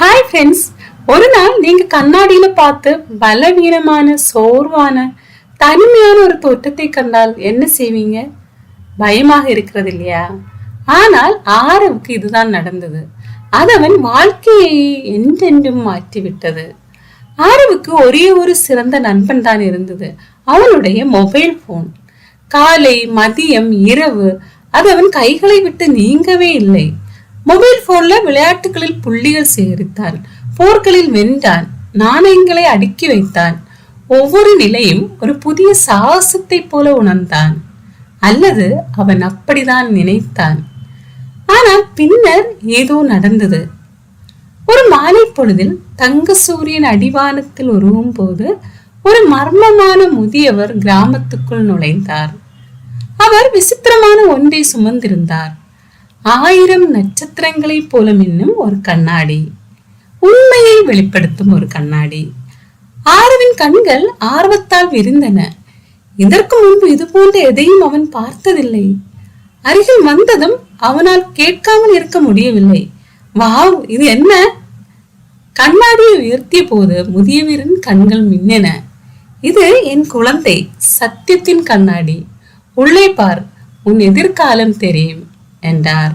Hi friends ஒரு நாள் நீங்க கண்ணாடியில பார்த்து பலவீனமான சோர்வான தனிமையான ஒரு தோற்றத்தை கண்டால் என்ன செய்வீங்க? பயமாக இருக்கிறது இல்லையா? ஆனால் ஆரவுக்கு இதுதான் நடந்தது. அது அவன் வாழ்க்கையை என்றென்றும் மாற்றிவிட்டது. ஆரவுக்கு ஒரே ஒரு சிறந்த நண்பன் தான் இருந்தது. அவனுடைய மொபைல் போன் காலை மதியம் இரவு அது அவன் கைகளை விட்டு நீங்கவே இல்லை. மொபைல் போன்ல விளையாட்டுகளில் புள்ளிகள் சேகரித்தான் போர்களில் வென்றான். நாணயங்களை அடுக்கி வைத்தான். ஒவ்வொரு நிலையும் ஒரு புதிய சாகசத்தை போல உணர்ந்தான். அல்லது அவன் அப்படிதான் நினைத்தான். ஆனால் பின்னர் ஏதோ நடந்தது. ஒரு மாலை பொழுதில் தங்க சூரியன் அடிவானத்தில் உருவும் போது ஒரு மர்மமான முதியவர் கிராமத்துக்குள் நுழைந்தார். அவர் விசித்திரமான ஒன்றை சுமந்திருந்தார். ஆயிரம் நட்சத்திரங்களைப் போல மின்னும் ஒரு கண்ணாடி. உண்மையை வெளிப்படுத்தும் ஒரு கண்ணாடி. ஆரவின் கண்கள் ஆர்வத்தால் விரிந்தன. இதற்கு முன்பு இது போன்ற எதையும் அவன் பார்த்ததில்லை. அருகில் வந்ததும் அவனால் கேட்காமல் இருக்க முடியவில்லை. வாவ் இது என்ன? கண்ணாடியை உயர்த்திய போது முதியவரின் கண்கள் மின்னென. இது என் குழந்தை சத்தியத்தின் கண்ணாடி. உள்ளே பார் உன் எதிர்காலம் தெரியும். என்றார்.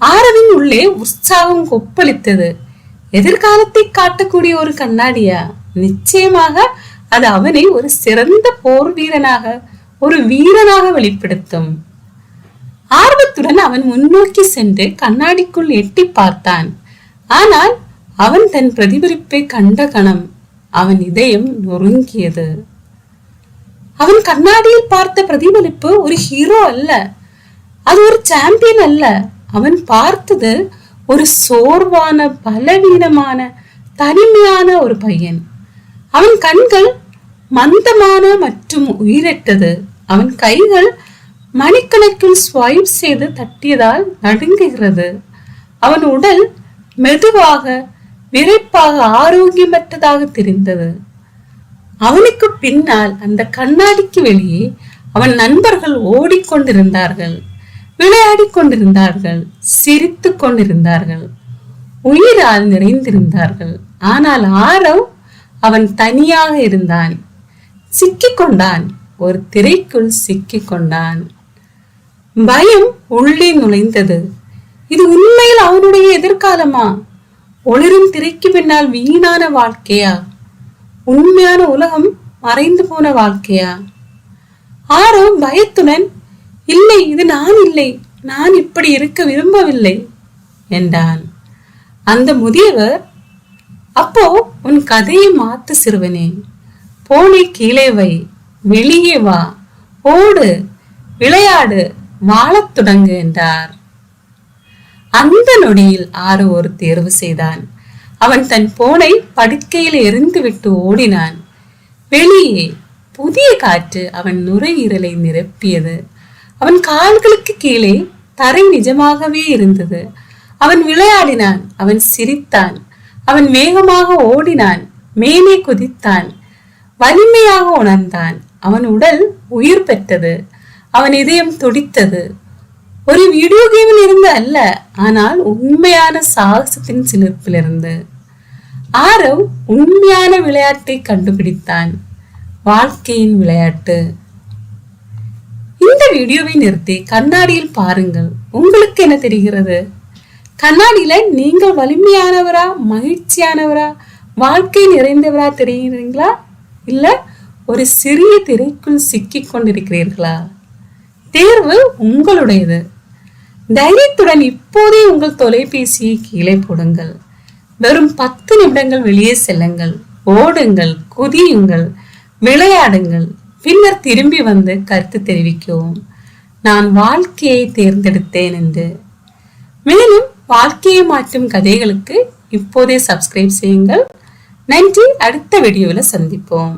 ஆரவின் உள்ளே உற்சாகம் கொப்பளித்தது. எதிர்காலத்தை காட்டக்கூடிய ஒரு கண்ணாடியா? நிச்சயமாக அது அவனை ஒரு சிறந்த போர் வீரனாக ஒரு வீரனாக வெளிப்படுத்தும். ஆர்வத்துடன் அவன் முன்னோக்கி சென்று கண்ணாடிக்குள் எட்டி பார்த்தான். ஆனால் அவன் தன் பிரதிபலிப்பை கண்ட கணம் அவன் இதயம் நொறுங்கியது. அவன் கண்ணாடியில் பார்த்த பிரதிபலிப்பு ஒரு ஹீரோ அல்ல அது ஒரு சாம்பியன் அல்ல. அவன் பார்த்தது ஒரு சோர்வான பலவீனமான தனிமையான ஒரு பையன். அவன் கண்கள் மந்தமான மற்றும் உயிரிட்டது அவன் கைகள் மணிக்கணக்கில் ஸ்வைப் செய்து தட்டியதால் நடுங்குகிறது. அவன் உடல் மெதுவாக விரைப்பாக ஆரோக்கியமற்றதாக தெரிந்தது. அவனுக்கு பின்னால் அந்த கண்ணாடிக்கு வெளியே அவன் நண்பர்கள் ஓடிக்கொண்டிருந்தார்கள். விளையாடிக் கொண்டிருந்தார்கள் சிரித்து கொண்டிருந்தார்கள் உயிரால் நிறைந்திருந்தார்கள். ஆனால் ஆரவ் அவன் தனியாக இருந்தான். சிக்கிக் கொண்டான். ஒரு திரைக்குள் சிக்கிக் கொண்டான். பயம் உள்ளே நுழைந்தது. இது உண்மையில் அவனுடைய எதிர்காலமா? ஒளிரும் திரைக்கு பின்னால் வீணான வாழ்க்கையா? உண்மையான உலகம் மறைந்து போன வாழ்க்கையா? ஆரோ பயத்துடன் இல்லை இது நான் இல்லை. நான் இப்படி இருக்க விரும்பவில்லை என்றான். அந்த முதியவர் அப்போ உன் கதையை மாத்து சிறுவனே. போனை கீழே வை. வெளியே வா. ஓடு. விளையாடு. வாழத் தொடங்கு என்றார். அந்த நொடியில் ஆறு ஒரு தேர்வு செய்தான். அவன் தன் போனை படுக்கையில் எரிந்துவிட்டு ஓடினான். வெளியே புதிய காற்று அவன் நுரையீரலை நிரப்பியது. அவன் கால்களுக்கு கீழே தரை நிஜமாகவே இருந்தது. அவன் விளையாடினான் அவன் சிரித்தான். அவன் வேகமாக ஓடினான் மேலே குதித்தான். வலிமையாக உணர்ந்தான். அவன் உடல் உயிர் பெற்றது. அவன் இதயம் துடித்தது. ஒரு வீடியோ கேமில் இருந்து அல்ல ஆனால் உண்மையான சாகசத்தின் சிலிர்ப்பிலிருந்து. ஆரவ் உண்மையான விளையாட்டை கண்டுபிடித்தான். வாழ்க்கையின் விளையாட்டு. வீடியோவை நிறுத்தி கண்ணாடியில் பாருங்கள். உங்களுக்கு என்ன தெரிகிறது? கண்ணாடியில நீங்கள் வலிமையானவரா மகிழ்ச்சியானவரா வாழ்க்கை நிறைந்தவரா தெரிகிறீங்களா இல்ல ஒரு சிறிய திரைக்குள் சிக்கி கொண்டிருக்கிறீர்களா? தேர்வு உங்களுடையது. தைரியத்துடன் இப்போதே உங்கள் தொலைபேசியை கீழே போடுங்கள். வெறும் பத்து நிமிடங்கள் வெளியே செல்லுங்கள். ஓடுங்கள் குதியுங்கள் விளையாடுங்கள். பின்னர் திரும்பி வந்து கருத்து தெரிவிக்கவும். நான் வாழ்க்கையை தேர்ந்தெடுத்தேன் என்று. மேலும் வாழ்க்கையை மாற்றும் கதைகளுக்கு இப்போதே சப்ஸ்கிரைப் செய்யுங்கள். நன்றி அடுத்த வீடியோவில் சந்திப்போம்.